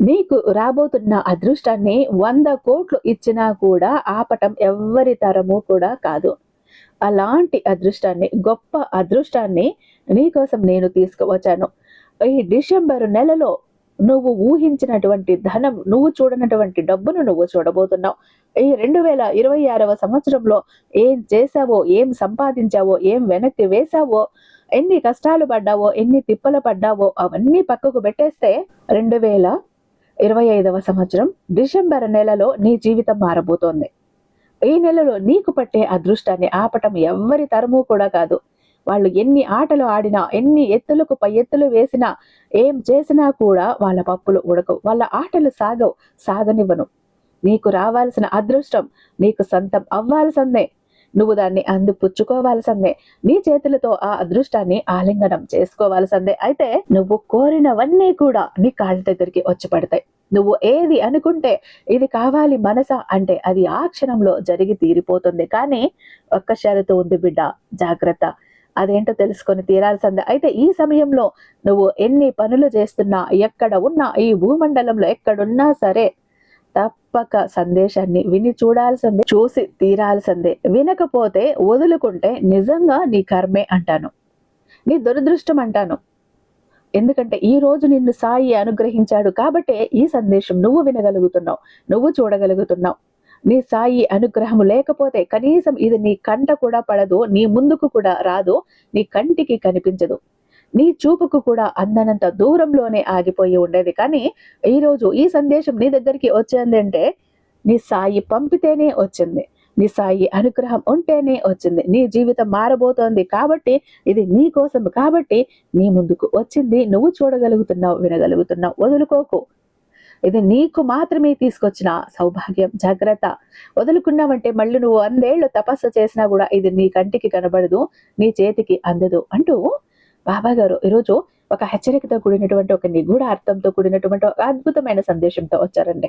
నీకు రాబోతున్న అదృష్టాన్ని వంద కోట్లు ఇచ్చినా కూడా ఆపటం ఎవ్వరి తరము కూడా కాదు. అలాంటి అదృష్టాన్ని గొప్ప అదృష్టాన్ని నీకోసం నేను తీసుకువచ్చాను. ఈ డిసెంబర్ నెలలో నువ్వు ఊహించినటువంటి ధనం నువ్వు చూడనటువంటి డబ్బును నువ్వు చూడబోతున్నావు. ఈ రెండు వేల ఇరవై ఆరవ సంవత్సరంలో ఏం చేసావో ఏం సంపాదించావో ఏం వెనక్కి వేసావో ఎన్ని కష్టాలు పడ్డావో ఎన్ని తిప్పలు పడ్డావో అవన్నీ పక్కకు పెట్టేస్తే రెండు వేల ఇరవై ఐదవ సంవత్సరం డిసెంబర్ నెలలో నీ జీవితం మారబోతోంది. ఈ నెలలో నీకు పట్టే అదృష్టాన్ని ఆపటం ఎవ్వరి తరము కూడా కాదు. వాళ్ళు ఎన్ని ఆటలు ఆడినా ఎన్ని ఎత్తులకు పై ఎత్తులు వేసినా ఏం చేసినా కూడా వాళ్ళ పప్పులు ఉడకవు వాళ్ళ ఆటలు సాగవు సాగనివ్వను. నీకు రావాల్సిన అదృష్టం నీకు సొంతం అవ్వాల్సిందే. నువ్వు దాన్ని అందిపుచ్చుకోవాల్సిందే. నీ చేతులతో ఆ అదృష్టాన్ని ఆలింగనం చేసుకోవాల్సిందే. అయితే నువ్వు కోరినవన్నీ కూడా నీ కాళ్ళ దగ్గరికి వచ్చి పడతాయి. నువ్వు ఏది అనుకుంటే ఇది కావాలి మనస అంటే అది ఆ క్షణంలో జరిగి తీరిపోతుంది. కానీ ఒక్క షరతు ఉంది బిడ్డ జాగ్రత్త. అదేంటో తెలుసుకొని తీరాల్సిందే. అయితే ఈ సమయంలో నువ్వు ఎన్ని పనులు చేస్తున్నా ఎక్కడ ఉన్నా ఈ భూమండలంలో ఎక్కడున్నా సరే తప్పక సందేశాన్ని విని చూడాల్సిందే చూసి తీరాల్సిందే. వినకపోతే వదులుకుంటే నిజంగా నీ కర్మే అంటాను. నీ దురదృష్టం అంటాను. ఎందుకంటే ఈ రోజు నిన్ను సాయి అనుగ్రహించాడు కాబట్టే ఈ సందేశం నువ్వు వినగలుగుతున్నావు నువ్వు చూడగలుగుతున్నావు. నీ సాయి అనుగ్రహము లేకపోతే కనీసం ఇది నీ కంట కూడా పడదు నీ ముందుకు కూడా రాదు నీ కంటికి కనిపించదు. నీ చూపుకు కూడా అందనంత దూరంలోనే ఆగిపోయి ఉండేది. కానీ ఈరోజు ఈ సందేశం నీ దగ్గరికి వచ్చింది అంటే నీ సాయి పంపితేనే వచ్చింది. నీ సాయి అనుగ్రహం ఉంటేనే వచ్చింది. నీ జీవితం మారబోతోంది కాబట్టి ఇది నీ కోసం కాబట్టి నీ ముందుకు వచ్చింది. నువ్వు చూడగలుగుతున్నావు వినగలుగుతున్నావు. వదులుకోకు. ఇది నీకు మాత్రమే తీసుకొచ్చిన సౌభాగ్యం జాగ్రత్త. వదులుకున్నావంటే మళ్ళీ నువ్వు వందేళ్ళు తపస్సు చేసినా కూడా ఇది నీ కంటికి కనబడదు నీ చేతికి అందదు అంటూ బాబా గారు ఈరోజు ఒక హెచ్చరికతో కూడినటువంటి ఒక నిగూఢ అర్థంతో కూడినటువంటి ఒక అద్భుతమైన సందేశంతో వచ్చారండి.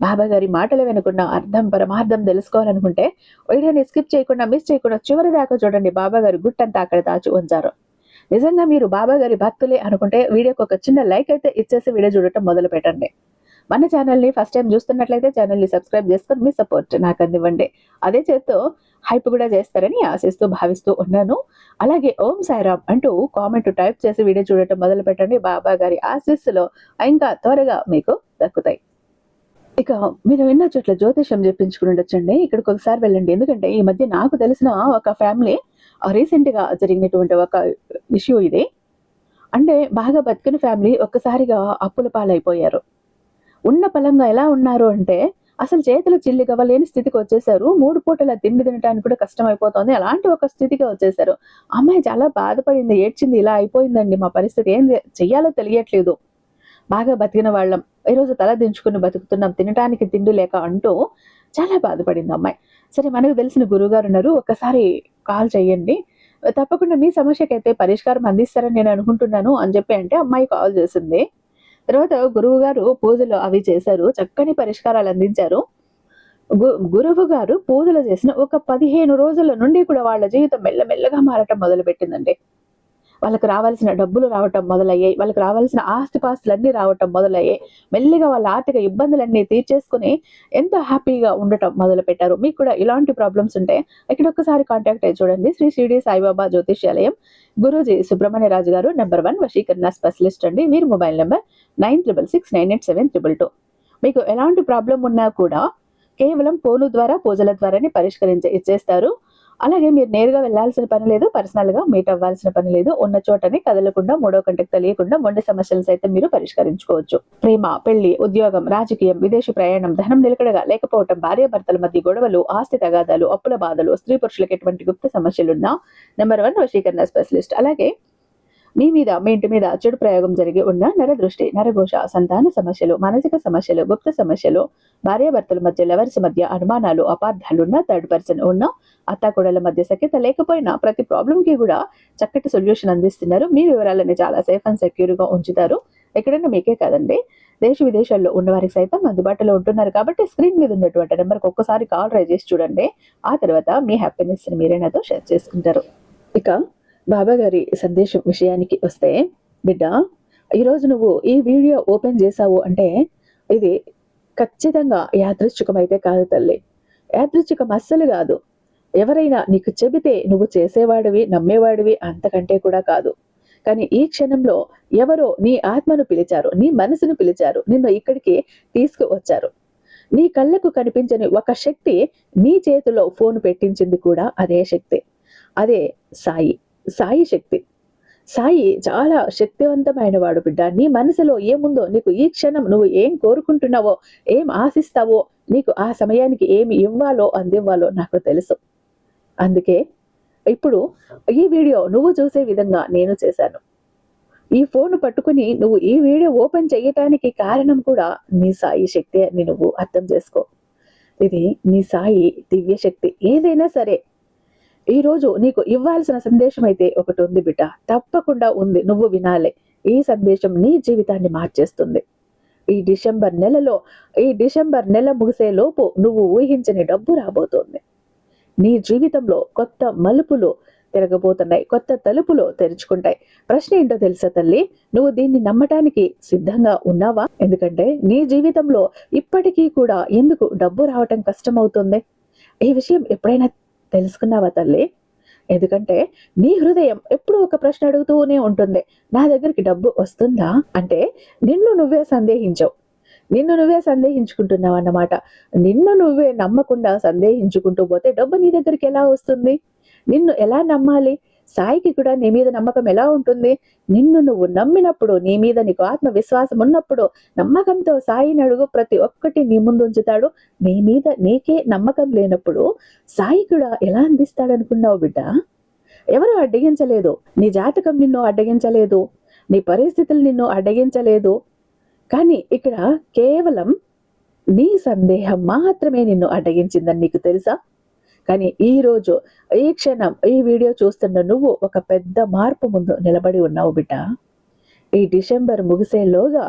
బాబా గారి మాటలు వెనుకున్న అర్థం పరమార్థం తెలుసుకోవాలనుకుంటే వీడియోని స్కిప్ చేయకుండా మిస్ చేయకుండా చివరి దాకా చూడండి. బాబా గారు గుట్టంతా అక్కడ దాచి ఉంచారు. నిజంగా మీరు బాబా గారి భక్తులే అనుకుంటే వీడియోకి ఒక చిన్న లైక్ అయితే ఇచ్చేసి వీడియో చూడటం మొదలు పెట్టండి. మన ఛానల్ని ఫస్ట్ టైం చూస్తున్నట్లయితే ఛానల్ని సబ్స్క్రైబ్ చేసుకొని మీ సపోర్ట్ నాకు అందివ్వండి. అదే చేత్తో హైప్ కూడా చేస్తారని ఆశిస్తూ భావిస్తూ ఉన్నాను. అలాగే ఓం సాయిరామ్ అంటూ కామెంట్ టైప్ చేసి వీడియో చూడటం మొదలు పెట్టండి. బాబా గారి ఆశీస్సులో ఇంకా త్వరగా మీకు దక్కుతాయి. ఇక మీరు విన్న చోట్ల జ్యోతిషం చెప్పించుకుని ఉండొచ్చండి. ఇక్కడికి ఒకసారి వెళ్ళండి. ఎందుకంటే ఈ మధ్య నాకు తెలిసిన ఒక ఫ్యామిలీ రీసెంట్గా జరిగినటువంటి ఒక ఇష్యూ ఇది. అంటే బాగా బతికిన ఫ్యామిలీ ఒక్కసారిగా అప్పుల పాలైపోయారు. ఉన్న పలంగా ఎలా ఉన్నారు అంటే అసలు చేతులు చిల్లి లేని స్థితికి వచ్చేసారు. మూడు పూటల తిండి తినడానికి కూడా కష్టం అయిపోతుంది అలాంటి ఒక స్థితికి వచ్చేసారు. అమ్మాయి చాలా బాధపడింది ఏడ్చింది ఇలా అయిపోయిందండి. మా పరిస్థితి ఏం చెయ్యాలో తెలియట్లేదు. బాగా బతికిన వాళ్ళం. ఈరోజు తల దించుకుని బతుకుతున్నాం. తినడానికి తిండి లేక అంటూ చాలా బాధపడింది అమ్మాయి. సరే మనకు తెలిసిన గురువుగారు ఉన్నారు. ఒక్కసారి కాల్ చేయండి తప్పకుండా మీ సమస్యకైతే పరిష్కారం అందిస్తారని నేను అనుకుంటున్నాను అని చెప్పి అంటే అమ్మాయి కాల్ చేసింది. తర్వాత గురువు గారు పూజలు అవి చేశారు చక్కని పరిష్కారాలు అందించారు. గు- గురువు గారు పూజలు చేసిన ఒక పదిహేను రోజుల నుండి కూడా వాళ్ళ జీవితం మెల్లమెల్లగా మారటం మొదలుపెట్టిందండి. వాళ్ళకి రావాల్సిన డబ్బులు రావటం మొదలయ్యాయి. వాళ్ళకి రావాల్సిన ఆస్తిపాస్తులన్నీ రావటం మొదలయ్యాయి. మెల్లిగా వాళ్ళ ఆర్థిక ఇబ్బందులన్నీ తీర్చేసుకుని ఎంతో హ్యాపీగా ఉండటం మొదలు పెట్టారు మీకు కూడా ఇలాంటి ప్రాబ్లమ్స్ ఉంటే ఇక్కడ ఒక్కసారి కాంటాక్ట్ అయ్యి చూడండి. శ్రీ షిరిడి సాయిబాబా జ్యోతిష్యాలయం గురూజీ సుబ్రహ్మణ్య రాజు గారు నెంబర్ వన్ వశీకరణ స్పెషలిస్ట్ అండి. మీరు mobile number nine triple six nine eight seven triple two. మీకు ఎలాంటి ప్రాబ్లం ఉన్నా కూడా కేవలం ఫోను ద్వారా పూజల ద్వారానే పరిష్కరించే ఇచ్చేస్తారు. అలాగే మీరు నేరుగా వెళ్ళాల్సిన పని లేదు పర్సనల్గా మీట్ అవ్వాల్సిన పని లేదు. ఉన్న చోటనే కదలకుండా మూడో కంటికి తెలియకుండా మొండి సమస్యలు సైతం మీరు పరిష్కరించుకోవచ్చు. ప్రేమ పెళ్ళి ఉద్యోగం రాజకీయం విదేశీ ప్రయాణం ధనం నిలకడగా లేకపోవటం భార్యాభర్తల మధ్య గొడవలు ఆస్తి తగాదాలు అప్పుల బాధలు స్త్రీ పురుషులకు ఎటువంటి గుప్త సమస్యలున్నా నెంబర్ వన్ వశీకరణ స్పెషలిస్ట్ అలాగే మీ మీద మీ ఇంటి మీద చెడు ప్రయోగం జరిగి ఉన్న నరదృష్టి నరఘోష సంతాన సమస్యలు మానసిక సమస్యలు గుప్త సమస్యలు భార్యాభర్తల మధ్య లవర్స్ మధ్య అనుమానాలు అపార్థాలు ఉన్న థర్డ్ పర్సన్ ఉన్న అత్తాకోడల మధ్య సఖ్యత లేకపోయినా ప్రతి ప్రాబ్లం కి కూడా చక్కటి సొల్యూషన్ అందిస్తున్నారు. మీ వివరాలని చాలా సేఫ్ అండ్ సెక్యూర్గా ఉంచుతారు. ఎక్కడైనా మీకే కాదండి. దేశ విదేశాల్లో ఉన్నవారికి సైతం అందుబాటులో ఉంటున్నారు కాబట్టి స్క్రీన్ మీద ఉన్నటువంటి నెంబర్కి ఒక్కసారి కాల్ ట్రై చేసి చూడండి. ఆ తర్వాత మీ హ్యాపీనెస్ని మీరే నాతో షేర్ చేసుకుంటారు. ఇక బాబా గారి సందేశం విషయానికి వస్తే బిడ్డ ఈరోజు నువ్వు ఈ వీడియో ఓపెన్ చేసావు అంటే ఇది ఖచ్చితంగా యాదృచ్ఛికమైతే కాదు తల్లి. యాదృచ్ఛికం అస్సలు కాదు. ఎవరైనా నీకు చెబితే నువ్వు చేసేవాడివి నమ్మేవాడివి అంతకంటే కూడా కాదు. కానీ ఈ క్షణంలో ఎవరో నీ ఆత్మను పిలిచారు నీ మనసును పిలిచారు నిన్ను ఇక్కడికి తీసుకువచ్చారు. నీ కళ్ళకు కనిపించని ఒక శక్తి నీ చేతిలో ఫోన్ పెట్టించింది కూడా అదే శక్తి. అదే సాయి. సాయి శక్తి. సాయి చాలా శక్తివంతమైన వాడు బిడ్డ. నీ మనసులో ఏముందో నీకు ఈ క్షణం నువ్వు ఏం కోరుకుంటున్నావో ఏం ఆశిస్తావో నీకు ఆ సమయానికి ఏమి ఇవ్వాలో అందివ్వాలో నాకు తెలుసు. అందుకే ఇప్పుడు ఈ వీడియో నువ్వు చూసే విధంగా నేను చేశాను. ఈ ఫోన్ పట్టుకుని నువ్వు ఈ వీడియో ఓపెన్ చేయటానికి కారణం కూడా నీ సాయి శక్తి అని నువ్వు అర్థం చేసుకో. ఇది నీ సాయి దివ్య శక్తి ఏదైనా సరే ఈ రోజు నీకు ఇవ్వాల్సిన సందేశం అయితే ఒకటి ఉంది బిడ్డ. తప్పకుండా ఉంది. నువ్వు వినాలే. ఈ సందేశం నీ జీవితాన్ని మార్చేస్తుంది. ఈ డిసెంబర్ నెలలో ఈ డిసెంబర్ నెల ముగిసే లోపు నువ్వు ఊహించని డబ్బు రాబోతోంది. నీ జీవితంలో కొత్త మలుపులు తిరగబోతున్నాయి. కొత్త తలుపులు తెరుచుకుంటాయి. ప్రశ్న ఏంటో తెలుసా తల్లి? నువ్వు దీన్ని నమ్మటానికి సిద్ధంగా ఉన్నావా? ఎందుకంటే నీ జీవితంలో ఇప్పటికీ కూడా ఎందుకు డబ్బు రావటం కష్టమవుతుంది? ఈ విషయం ఎప్పుడైనా తెలుసుకున్నావా తల్లి? ఎందుకంటే నీ హృదయం ఎప్పుడూ ఒక ప్రశ్న అడుగుతూనే ఉంటుంది. నా దగ్గరికి డబ్బు వస్తుందా? అంటే నిన్ను నువ్వే సందేహించవు. నిన్ను నువ్వే సందేహించుకుంటున్నావు అన్నమాట. నిన్ను నువ్వే నమ్మకుండా సందేహించుకుంటూ పోతే డబ్బు నీ దగ్గరికి ఎలా వస్తుంది? నిన్ను ఎలా నమ్మాలి? సాయికి కూడా నీ మీద నమ్మకం ఎలా ఉంటుంది? నిన్ను నువ్వు నమ్మినప్పుడు నీ మీద నీకు ఆత్మవిశ్వాసం ఉన్నప్పుడు నమ్మకంతో సాయిని అడుగు ప్రతి ఒక్కటి నీ ముందు ఉంచుతాడు. నీ మీద నీకే నమ్మకం లేనప్పుడు సాయి కూడా ఎలా అందిస్తాడనుకున్నావు బిడ్డ? ఎవరు అడ్డగించలేదు? నీ జాతకం నిన్ను అడ్డగించలేదు. నీ పరిస్థితులు నిన్ను అడ్డగించలేదు. కానీ ఇక్కడ కేవలం నీ సందేహం మాత్రమే నిన్ను అడ్డగించిందని నీకు తెలుసా? కానీ ఈ రోజు ఈ క్షణం ఈ వీడియో చూస్తున్న నువ్వు ఒక పెద్ద మార్పు ముందు నిలబడి ఉన్నావు బిడ్డ. ఈ డిసెంబర్ ముగిసేలోగా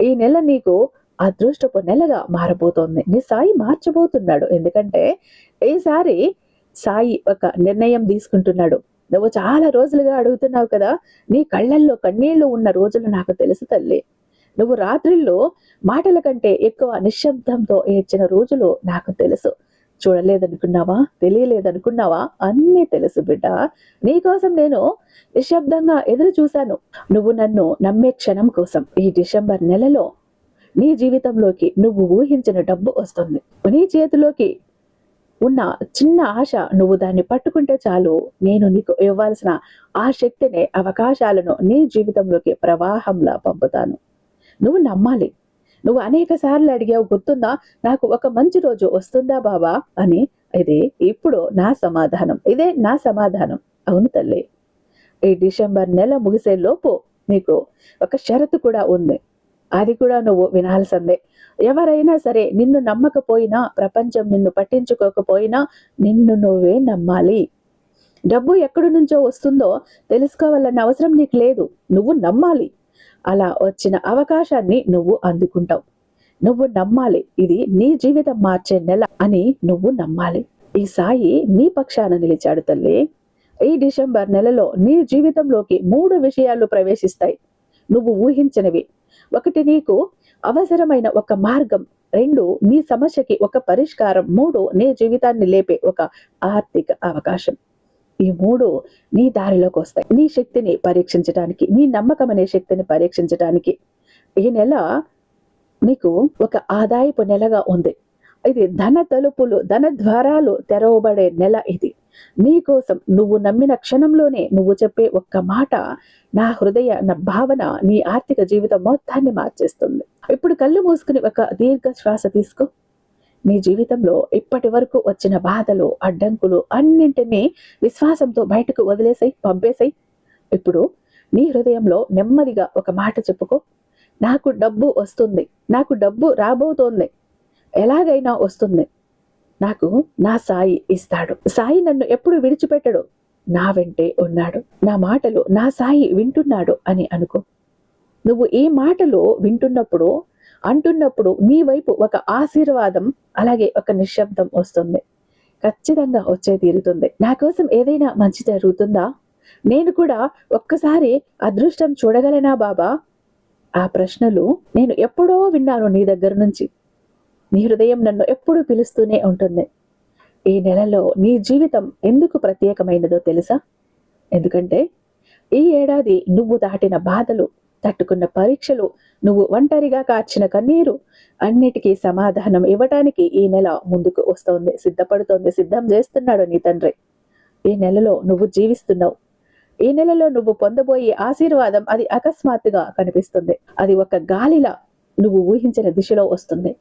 ఈ నెల నీకు అదృష్టపు నెలగా మారబోతోంది. నీ సాయి మార్చబోతున్నాడు. ఎందుకంటే ఈసారి సాయి ఒక నిర్ణయం తీసుకుంటున్నాడు. నువ్వు చాలా రోజులుగా అడుగుతున్నావు కదా నీ కళ్ళల్లో కన్నీళ్ళు ఉన్న రోజులు నాకు తెలుసు తల్లి. నువ్వు రాత్రిల్లో మాటల కంటే ఎక్కువ నిశ్శబ్దంతో ఏడ్చిన రోజులు నాకు తెలుసు. చూడలేదనుకున్నావా? తెలియలేదనుకున్నావా? అన్నీ తెలుసు బిడ్డ. నీకోసం నేను నిశ్శబ్దంగా ఎదురు చూశాను. నువ్వు నన్ను నమ్మే క్షణం కోసం ఈ డిసెంబర్ నెలలో నీ జీవితంలోకి నువ్వు ఊహించిన డబ్బు వస్తుంది. నీ చేతిలోకి ఉన్న చిన్న ఆశ నువ్వు దాన్ని పట్టుకుంటే చాలు. నేను నీకు ఇవ్వాల్సిన ఆ శక్తిని అవకాశాలను నీ జీవితంలోకి ప్రవాహంలా పంపుతాను. నువ్వు నమ్మాలి. నువ్వు అనేక సార్లు అడిగావు గుర్తుందా? నాకు ఒక మంచి రోజు వస్తుందా బాబా అని. ఇది ఇప్పుడు నా సమాధానం. ఇదే నా సమాధానం. అవును తల్లి. ఈ డిసెంబర్ నెల ముగిసే లోపు నీకు ఒక షరతు కూడా ఉంది. అది కూడా నువ్వు వినాల్సిందే. ఎవరైనా సరే నిన్ను నమ్మకపోయినా ప్రపంచం నిన్ను పట్టించుకోకపోయినా నిన్ను నువ్వే నమ్మాలి. డబ్బు ఎక్కడి నుంచో వస్తుందో తెలుసుకోవాలన్న అవసరం నీకు లేదు. నువ్వు నమ్మాలి. అలా వచ్చిన అవకాశాన్ని నువ్వు అందుకుంటావు. నువ్వు నమ్మాలి ఇది నీ జీవితం మార్చే నెల అని నువ్వు నమ్మాలి. ఈ సాయి నీ పక్షాన నిలిచాడు తల్లి. ఈ డిసెంబర్ నెలలో నీ జీవితంలోకి మూడు విషయాలు ప్రవేశిస్తాయి. నువ్వు ఊహించినవి. ఒకటి నీకు అవసరమైన ఒక మార్గం రెండు నీ సమస్యకి ఒక పరిష్కారం మూడు నీ జీవితాన్ని లేపే ఒక ఆర్థిక అవకాశం. ఈ మూడు నీ దారిలోకి వస్తాయి. నీ శక్తిని పరీక్షించడానికి నీ నమ్మకం అనే శక్తిని పరీక్షించడానికి ఈ నెల నీకు ఒక ఆదాయపు నెలగా ఉంది. ఇది ధన తలుపులు ధన ద్వారాలు తెరవబడే నెల ఇది. నీకోసం నువ్వు నమ్మిన క్షణంలోనే నువ్వు చెప్పే ఒక్క మాట నా హృదయ నా భావన నీ ఆర్థిక జీవితం మొత్తాన్ని మార్చేస్తుంది. ఇప్పుడు కళ్ళు మూసుకుని ఒక దీర్ఘ శ్వాస తీసుకో. మీ జీవితంలో ఇప్పటి వరకు వచ్చిన బాధలు అడ్డంకులు అన్నింటినీ విశ్వాసంతో బయటకు వదిలేసాయి పంపేశాయి ఇప్పుడు నీ హృదయంలో నెమ్మదిగా ఒక మాట చెప్పుకో. నాకు డబ్బు వస్తుంది. నాకు డబ్బు రాబోతోంది. ఎలాగైనా వస్తుంది. నాకు నా సాయి ఇస్తాడు. సాయి నన్ను ఎప్పుడు విడిచిపెట్టడు. నా వెంటే ఉన్నాడు. నా మాటలు నా సాయి వింటున్నాడు అని అనుకో. నువ్వు ఈ మాటలు వింటున్నప్పుడు అంటున్నప్పుడు నీ వైపు ఒక ఆశీర్వాదం అలాగే ఒక నిశ్శబ్దం వస్తుంది. ఖచ్చితంగా వచ్చే తీరుతుంది. నా కోసం ఏదైనా మంచి జరుగుతుందా? నేను కూడా ఒక్కసారి అదృష్టం చూడగలనా బాబా? ఆ ప్రశ్నలు నేను ఎప్పుడో విన్నాను నీ దగ్గర నుంచి. నీ హృదయం నన్ను ఎప్పుడు పిలుస్తూనే ఉంటుంది. ఈ నెలలో నీ జీవితం ఎందుకు ప్రత్యేకమైనదో తెలుసా? ఎందుకంటే ఈ ఏడాది నువ్వు దాటిన బాధలు తట్టుకున్న పరీక్షలు నువ్వు ఒంటరిగా కార్చిన కన్నీరు అన్నిటికీ సమాధానం ఇవ్వటానికి ఈ నెల ముందుకు వస్తోంది సిద్ధపడుతోంది సిద్ధం చేస్తున్నాడు నీ తండ్రి. ఈ నెలలో నువ్వు జీవిస్తున్నావు. ఈ నెలలో నువ్వు పొందబోయే ఆశీర్వాదం అది అకస్మాత్తుగా కనిపిస్తుంది. అది ఒక గాలిలా నువ్వు ఊహించిన దిశలో వస్తుంది.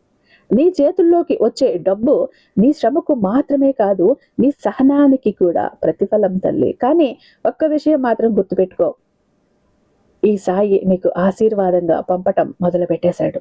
నీ చేతుల్లోకి వచ్చే డబ్బు నీ శ్రమకు మాత్రమే కాదు నీ సహనానికి కూడా ప్రతిఫలం తల్లి. కానీ ఒక్క విషయం మాత్రం గుర్తుపెట్టుకో. ఈ సాయి నీకు ఆశీర్వాదంగా పంపటం మొదలు పెట్టేశాడు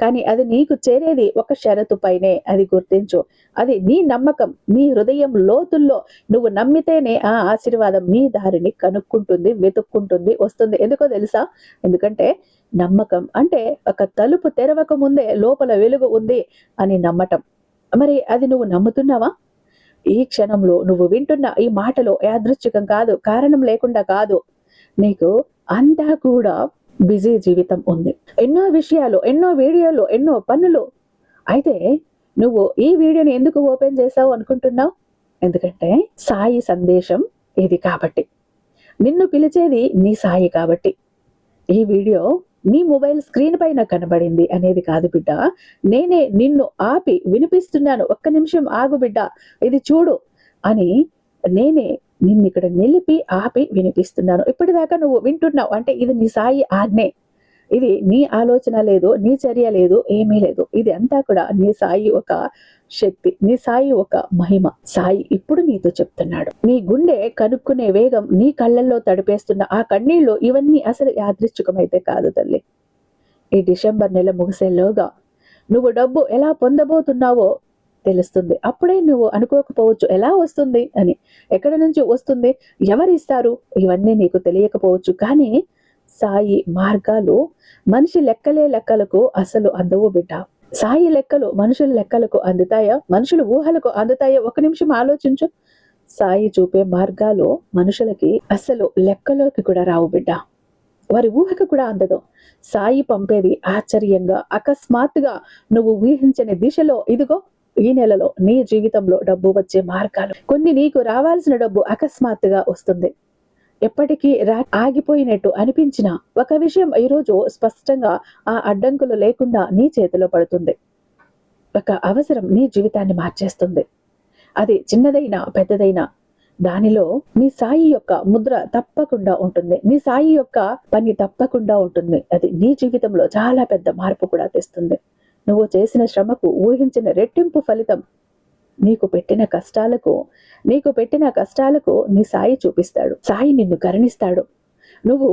కానీ అది నీకు చేరేది ఒక షరతు పైనే అది గుర్తించు. అది నీ నమ్మకం నీ హృదయం లోతుల్లో నువ్వు నమ్మితేనే ఆ ఆశీర్వాదం నీ దారిని కనుక్కుంటుంది వెతుక్కుంటుంది వస్తుంది. ఎందుకో తెలుసా? ఎందుకంటే నమ్మకం అంటే ఒక తలుపు తెరవక ముందే లోపల వెలుగు ఉంది అని నమ్మటం. మరి అది నువ్వు నమ్ముతున్నావా? ఈ క్షణంలో నువ్వు వింటున్న ఈ మాటలో యాదృచ్ఛికం కాదు కారణం లేకుండా కాదు. నీకు అంతా కూడా బిజీ జీవితం ఉంది. ఎన్నో విషయాలు ఎన్నో వీడియోలు ఎన్నో పనులు. అయితే నువ్వు ఈ వీడియోని ఎందుకు ఓపెన్ చేసావు అనుకుంటున్నావు? ఎందుకంటే సాయి సందేశం ఇది కాబట్టి. నిన్ను పిలిచేది నీ సాయి కాబట్టి. ఈ వీడియో నీ మొబైల్ స్క్రీన్ పైన కనబడింది అనేది కాదు బిడ్డ. నేనే నిన్ను ఆపి వినిపిస్తున్నాను. ఒక్క నిమిషం ఆగు బిడ్డ. ఇది చూడు అని నేనే నిన్ను ఇక్కడ నిలిపి ఆపి వినిపిస్తున్నాను. ఇప్పటిదాకా నువ్వు వింటున్నావు. అంటే ఇది నీ సాయి ఆజ్ఞే. ఇది నీ ఆలోచన లేదు నీ చర్య లేదు ఏమీ లేదు. ఇది అంతా కూడా నీ సాయి ఒక శక్తి నీ సాయి ఒక మహిమ. సాయి ఇప్పుడు నీతో చెప్తున్నాడు. నీ గుండె కనుక్కునే వేగం నీ కళ్ళల్లో తడిపేస్తున్న ఆ కన్నీళ్ళు ఇవన్నీ అసలు యాదృచ్ఛికమైతే కాదు తల్లి. ఈ డిసెంబర్ నెల ముగిసేలోగా నువ్వు డబ్బు ఎలా పొందబోతున్నావో తెలుస్తుంది. అప్పుడే నువ్వు అనుకోకపోవచ్చు ఎలా వస్తుంది అని. ఎక్కడి నుంచి వస్తుంది? ఎవరు ఇస్తారు ఇవన్నీ నీకు తెలియకపోవచ్చు. కానీ సాయి మార్గాలు మనిషి లెక్కలే లెక్కలకు అసలు అందవు బిడ్డ. సాయి లెక్కలు మనుషుల లెక్కలకు అందుతాయా? మనుషుల ఊహలకు అందుతాయా? ఒక నిమిషం ఆలోచించు. సాయి చూపే మార్గాలు మనుషులకి అసలు లెక్కలోకి కూడా రావు బిడ్డ. వారి ఊహకు కూడా అందదు. సాయి పంపేది ఆశ్చర్యంగా అకస్మాత్తుగా నువ్వు ఊహించని దిశలో ఇదిగో ఈ నెలలో నీ జీవితంలో డబ్బు వచ్చే మార్గాలు. కొన్ని నీకు రావాల్సిన డబ్బు అకస్మాత్తుగా వస్తుంది. ఎప్పటికీ రా ఆగిపోయినట్టు అనిపించిన ఒక విషయం ఈరోజు స్పష్టంగా ఆ అడ్డంకులు లేకుండా నీ చేతిలో పడుతుంది. ఒక అవసరం నీ జీవితాన్ని మార్చేస్తుంది. అది చిన్నదైనా పెద్దదైనా దానిలో మీ సాయి యొక్క ముద్ర తప్పకుండా ఉంటుంది. నీ సాయి యొక్క పని తప్పకుండా ఉంటుంది. అది నీ జీవితంలో చాలా పెద్ద మార్పు కూడా తెస్తుంది. నువ్వు చేసిన శ్రమకు ఊహించిన రెట్టింపు ఫలితం నీకు పెట్టిన కష్టాలకు నీకు పెట్టిన కష్టాలకు నీ సాయి చూపిస్తాడు. సాయి నిన్ను కరుణిస్తాడు. నువ్వు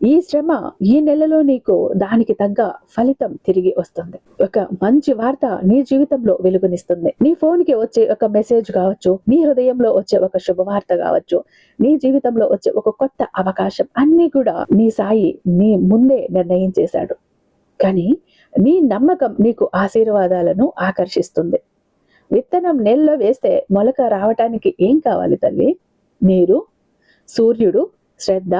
ఈ శ్రమ ఈ నెలలో నీకు దానికి తగ్గ ఫలితం తిరిగి వస్తుంది. ఒక మంచి వార్త నీ జీవితంలో వెలుగునిస్తుంది. నీ ఫోన్కి వచ్చే ఒక మెసేజ్ కావచ్చు నీ హృదయంలో వచ్చే ఒక శుభవార్త కావచ్చు నీ జీవితంలో వచ్చే ఒక కొత్త అవకాశం అన్ని కూడా నీ సాయి నీ ముందే నిర్ణయం చేశాడు. కానీ నీ నమ్మకం నీకు ఆశీర్వాదాలను ఆకర్షిస్తుంది. విత్తనం నెలలో వేస్తే మొలక రావటానికి ఏం కావాలి తల్లి? నీరు సూర్యుడు శ్రద్ధ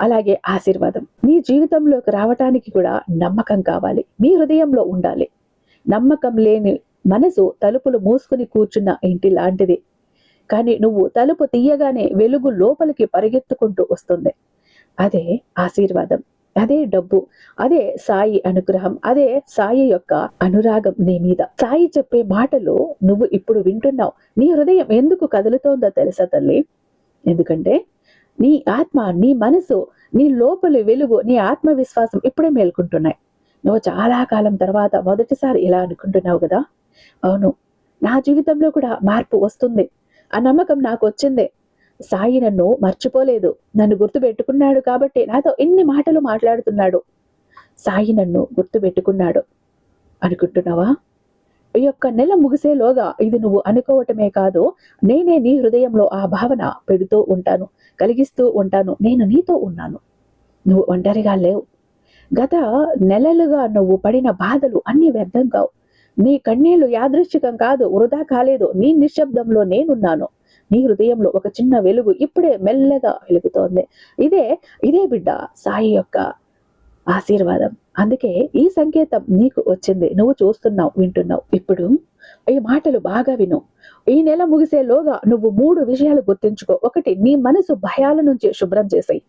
అలాగే ఆశీర్వాదం. నీ జీవితంలోకి రావటానికి కూడా నమ్మకం కావాలి. మీ హృదయంలో ఉండాలి. నమ్మకం లేని మనసు తలుపులు మూసుకుని కూర్చున్న ఇంటి లాంటిది. కానీ నువ్వు తలుపు తీయగానే వెలుగు లోపలికి పరిగెత్తుకుంటూ వస్తుంది. అదే ఆశీర్వాదం. అదే డబ్బు అదే సాయి అనుగ్రహం అదే సాయి యొక్క అనురాగం నీ మీద. సాయి చెప్పే మాటలు నువ్వు ఇప్పుడు వింటున్నావు. నీ హృదయం ఎందుకు కదులుతోందో తెలుసా తల్లి? ఎందుకంటే నీ ఆత్మ నీ మనసు నీ లోపలి వెలుగు నీ ఆత్మవిశ్వాసం ఇప్పుడే మేల్కుంటున్నాయి. నువ్వు చాలా కాలం తర్వాత మొదటిసారి ఇలా అనుకుంటున్నావు కదా? అవును. నా జీవితంలో కూడా మార్పు వస్తుంది. ఆ నమ్మకం నాకు వచ్చింది. సాయి నన్ను మర్చిపోలేదు. నన్ను గుర్తుపెట్టుకున్నాడు కాబట్టి నాతో ఎన్ని మాటలు మాట్లాడుతున్నాడు? సాయి నన్ను గుర్తు పెట్టుకున్నాడు అనుకుంటున్నావా? ఈ యొక్క నెల ముగిసేలోగా ఇది నువ్వు అనుకోవటమే కాదు నేనే నీ హృదయంలో ఆ భావన పెడుతూ ఉంటాను కలిగిస్తూ ఉంటాను నేను నీతో ఉన్నాను. నువ్వు ఒంటరిగా లేవు. గత నెలలుగా నువ్వు పడిన బాధలు అన్ని వ్యర్థం కావు. నీ కన్నీళ్ళు యాదృశ్చికం కాదు వృధా కాలేదు. నీ నిశ్శబ్దంలో నేనున్నాను. నీ హృదయంలో ఒక చిన్న వెలుగు ఇప్పుడే మెల్లగా వెలుగుతోంది. ఇదే ఇదే బిడ్డ సాయి యొక్క ఆశీర్వాదం. అందుకే ఈ సంకేతం నీకు వచ్చింది. నువ్వు చూస్తున్నావు వింటున్నావు. ఇప్పుడు ఈ మాటలు బాగా విను. ఈ నెల ముగిసేలోగా నువ్వు మూడు విషయాలు గుర్తుంచుకో. ఒకటి నీ మనసు భయాల నుంచి శుభ్రం చేసాయి.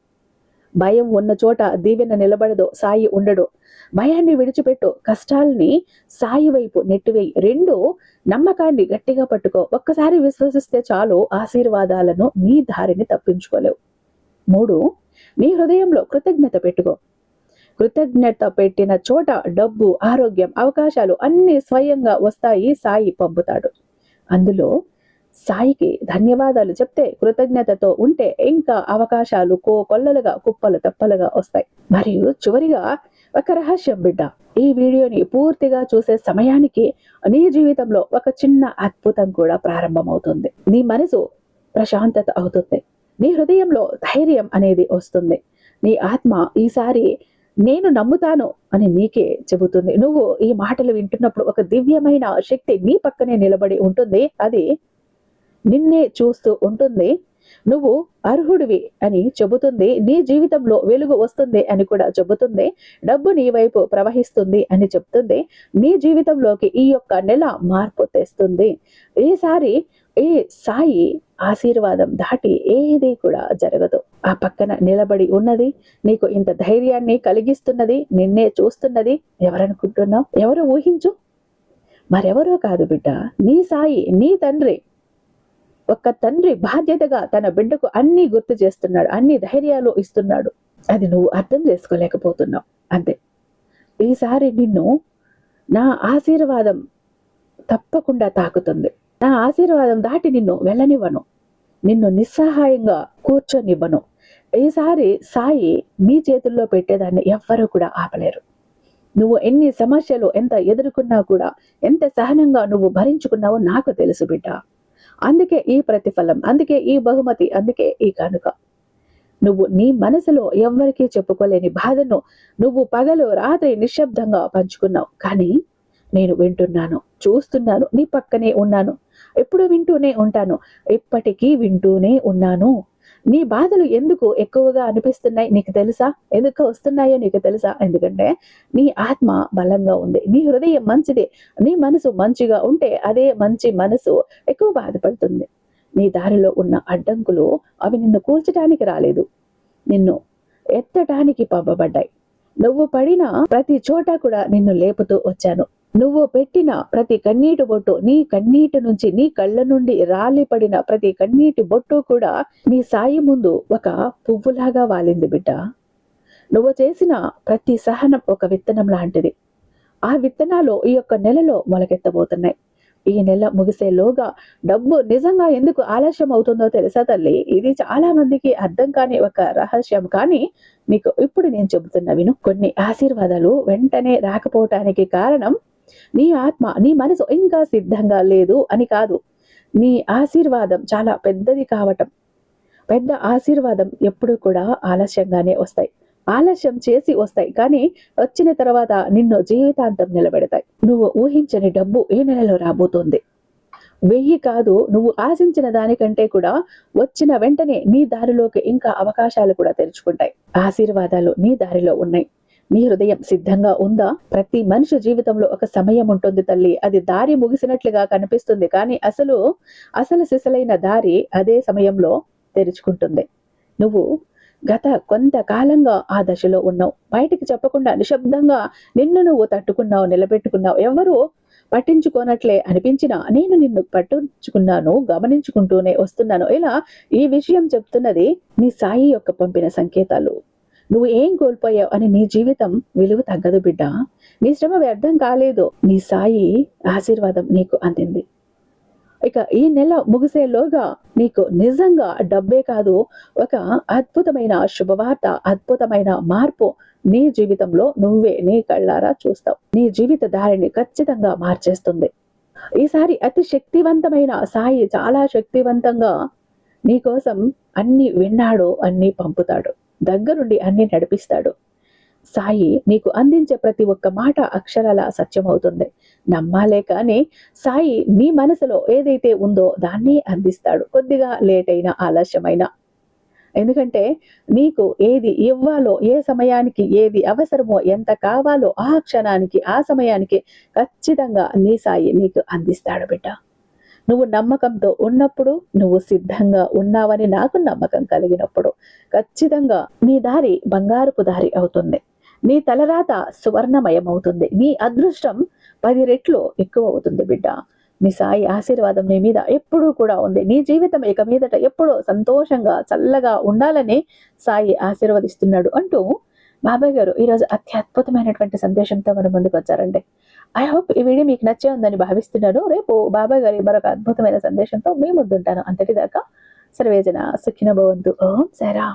భయం ఉన్న చోట దీవెన నిలబడదు సాయి ఉండడు. భయాన్ని విడిచిపెట్టు కష్టాల్ని సాయి వైపు నెట్టివేయి. రెండు నమ్మకాన్ని గట్టిగా పట్టుకో. ఒక్కసారి విశ్వసిస్తే చాలు ఆశీర్వాదాలను నీ దారిని తప్పించుకోలేవు. మూడు నీ హృదయంలో కృతజ్ఞత పెట్టుకో. కృతజ్ఞత పెట్టిన చోట డబ్బు ఆరోగ్యం అవకాశాలు అన్ని స్వయంగా వస్తాయి సాయి పంపుతాడు. అందులో సాయికి ధన్యవాదాలు చెప్తే కృతజ్ఞతతో ఉంటే ఇంకా అవకాశాలు కో కొల్లలుగా కుప్పలు తప్పలుగా వస్తాయి. మరియు చివరిగా ఒక రహస్యం బిడ్డ ఈ వీడియోని పూర్తిగా చూసే సమయానికి నీ జీవితంలో ఒక చిన్న అద్భుతం కూడా ప్రారంభమవుతుంది. నీ మనసు ప్రశాంతత అవుతుంది. నీ హృదయంలో ధైర్యం అనేది వస్తుంది. నీ ఆత్మ ఈసారి నేను నమ్ముతాను అని నీకే చెబుతుంది. నువ్వు ఈ మాటలు వింటున్నప్పుడు ఒక దివ్యమైన శక్తి నీ పక్కనే నిలబడి ఉంటుంది. అది నిన్నే చూస్తూ ఉంటుంది. నువ్వు అర్హుడివి అని చెబుతుంది. నీ జీవితంలో వెలుగు వస్తుంది అని కూడా చెబుతుంది. డబ్బు నీ వైపు ప్రవహిస్తుంది అని చెప్తుంది నీ జీవితంలోకి ఈ యొక్క నెల మార్పు తెస్తుంది. ఈసారి ఈ సాయి ఆశీర్వాదం దాటి ఏది కూడా జరగదు. ఆ పక్కన నిలబడి ఉన్నది. నీకు ఇంత ధైర్యాన్ని కలిగిస్తున్నది. నిన్నే చూస్తున్నది. ఎవరనుకుంటున్నావు? ఎవరు ఊహించు? మరెవరో కాదు బిడ్డ. నీ సాయి నీ తండ్రి ఒక్క తండ్రి బాధ్యతగా తన బిడ్డకు అన్ని గుర్తు చేస్తున్నాడు అన్ని ధైర్యాలు ఇస్తున్నాడు. అది నువ్వు అర్థం చేసుకోలేకపోతున్నావు. అంతే. ఈసారి నిన్ను నా ఆశీర్వాదం తప్పకుండా తాకుతుంది. నా ఆశీర్వాదం దాటి నిన్ను వెళ్ళనివ్వను. నిన్ను నిస్సహాయంగా కూర్చొనివ్వను. ఈసారి సాయి నీ చేతుల్లో పెట్టేదాన్ని ఎవ్వరూ కూడా ఆపలేరు. నువ్వు ఎన్ని సమస్యలు ఎంత ఎదుర్కొన్నా కూడా ఎంత సహనంగా నువ్వు భరించుకున్నావో నాకు తెలుసు బిడ్డ. అందుకే ఈ ప్రతిఫలం అందుకే ఈ బహుమతి అందుకే ఈ కానుక. నువ్వు నీ మనసులో ఎవ్వరికీ చెప్పుకోలేని బాధను నువ్వు పగలు రాత్రి నిశ్శబ్దంగా పంచుకున్నావు. కానీ నేను వింటున్నాను చూస్తున్నాను నీ పక్కనే ఉన్నాను. ఎప్పుడు వింటూనే ఉంటాను. ఇప్పటికీ వింటూనే ఉన్నాను. నీ బాధలు ఎందుకు ఎక్కువగా అనిపిస్తున్నాయి? నీకు తెలుసా? ఎందుకు వస్తున్నాయో నీకు తెలుసా? ఎందుకంటే నీ ఆత్మ బలంగా ఉంది. నీ హృదయం మంచిది. నీ మనసు మంచిగా ఉంటే అదే మంచి మనసు ఎక్కువ బాధపడుతుంది. నీ దారిలో ఉన్న అడ్డంకులు అవి నిన్ను కూల్చడానికి రాలేదు. నిన్ను ఎత్తటానికి పంపబడ్డాయి. నువ్వు పడిన ప్రతి చోట కూడా నిన్ను లేపుతూ వచ్చాను. నువ్వు పెట్టిన ప్రతి కన్నీటి బొట్టు నీ కన్నీటి నుంచి నీ కళ్ళ నుండి రాలిపడిన ప్రతి కన్నీటి బొట్టు కూడా నీ సాయి ముందు ఒక పువ్వులాగా వాలింది బిడ్డ. నువ్వు చేసిన ప్రతి సహనం ఒక విత్తనం లాంటిది. ఆ విత్తనాలు ఈ యొక్క నెలలో మొలకెత్తబోతున్నాయి. ఈ నెల ముగిసేలోగా డబ్బు నిజంగా ఎందుకు ఆలస్యం అవుతుందో తెలుసా తల్లి? ఇది చాలా మందికి అర్థం కాని ఒక రహస్యం. కానీ నీకు ఇప్పుడు నేను చెబుతున్న విను. కొన్ని ఆశీర్వాదాలు వెంటనే రాకపోవటానికి కారణం నీ ఆత్మ నీ మనసు ఇంకా సిద్ధంగా లేదు అని కాదు. నీ ఆశీర్వాదం చాలా పెద్దది కావటం. పెద్ద ఆశీర్వాదం ఎప్పుడు కూడా ఆలస్యంగానే వస్తాయి. ఆలస్యం చేసి వస్తాయి. కానీ వచ్చిన తర్వాత నిన్ను జీవితాంతం నిలబెడతాయి. నువ్వు ఊహించని డబ్బు ఏ నెలలో రాబోతోంది? వెయ్యి కాదు నువ్వు ఆశించిన దానికంటే కూడా వచ్చిన వెంటనే నీ దారిలోకి ఇంకా అవకాశాలు కూడా తెరుచుకుంటాయి. ఆశీర్వాదాలు నీ దారిలో ఉన్నాయి. మీ హృదయం సిద్ధంగా ఉందా? ప్రతి మనిషి జీవితంలో ఒక సమయం ఉంటుంది తల్లి. అది దారి ముగిసినట్లుగా కనిపిస్తుంది. కానీ అసలు అసలు సిసలైన దారి అదే సమయంలో తెరుచుకుంటుంది. నువ్వు గత కొంతకాలంగా ఆ దశలో ఉన్నావు. బయటికి చెప్పకుండా నిశ్శబ్దంగా నిన్ను నువ్వు తట్టుకున్నావు నిలబెట్టుకున్నావు. ఎవరు పట్టించుకోనట్లే అనిపించినా నేను నిన్ను పట్టించుకున్నాను గమనించుకుంటూనే వస్తున్నాను. ఇలా ఈ విషయం చెప్తున్నది నీ సాయి యొక్క పంపిన సంకేతాలు. నువ్వు ఏం కోల్పోయావు అని నీ జీవితం విలువ తగ్గదు బిడ్డ. నీ శ్రమ వ్యర్థం కాలేదు. నీ సాయి ఆశీర్వాదం నీకు అందింది. ఇక ఈ నెల ముగిసేలోగా నీకు నిజంగా డబ్బే కాదు ఒక అద్భుతమైన శుభవార్త అద్భుతమైన మార్పు నీ జీవితంలో నువ్వే నీ కళ్ళారా చూస్తావు. నీ జీవిత దారిని ఖచ్చితంగా మార్చేస్తుంది. ఈసారి అతి శక్తివంతమైన సాయి చాలా శక్తివంతంగా నీ కోసం అన్ని విన్నాడు అన్ని పంపుతాడు. దగ్గరుండి అన్ని నడిపిస్తాడు. సాయి నీకు అందించే ప్రతి ఒక్క మాట అక్షరాల సత్యమవుతుంది. నమ్మాలే కానీ సాయి నీ మనసులో ఏదైతే ఉందో దాన్ని అందిస్తాడు. కొద్దిగా లేట్ అయినా ఆలస్యమైన. ఎందుకంటే నీకు ఏది ఇవ్వాలో ఏ సమయానికి ఏది అవసరమో ఎంత కావాలో ఆ క్షణానికి ఆ సమయానికి ఖచ్చితంగా నీ సాయి నీకు అందిస్తాడు బిడ్డ. నువ్వు నమ్మకంతో ఉన్నప్పుడు నువ్వు సిద్ధంగా ఉన్నావని నాకు నమ్మకం కలిగినప్పుడు ఖచ్చితంగా నీ దారి బంగారుపు దారి అవుతుంది. నీ తలరాత సువర్ణమయమవుతుంది. నీ అదృష్టం పది రెట్లు ఎక్కువ అవుతుంది బిడ్డ. నీ సాయి ఆశీర్వాదం నీ మీద ఎప్పుడూ కూడా ఉంది. నీ జీవితం ఇక మీదట ఎప్పుడూ సంతోషంగా చల్లగా ఉండాలని సాయి ఆశీర్వదిస్తున్నాడు అంటూ బాబాయ్ గారు ఈరోజు అత్యద్భుతమైనటువంటి సందేశంతో మన ముందుకు వచ్చారండి. ఐ హోప్ ఈ వీడియో మీకు నచ్చే ఉందని భావిస్తున్నాను. రేపు బాబాయ్ గారి మరొక అద్భుతమైన సందేశంతో మీ ముందుంటాను. అంతటిదాకా సర్వేజన సుఖిన భవంతు. ఓం సరా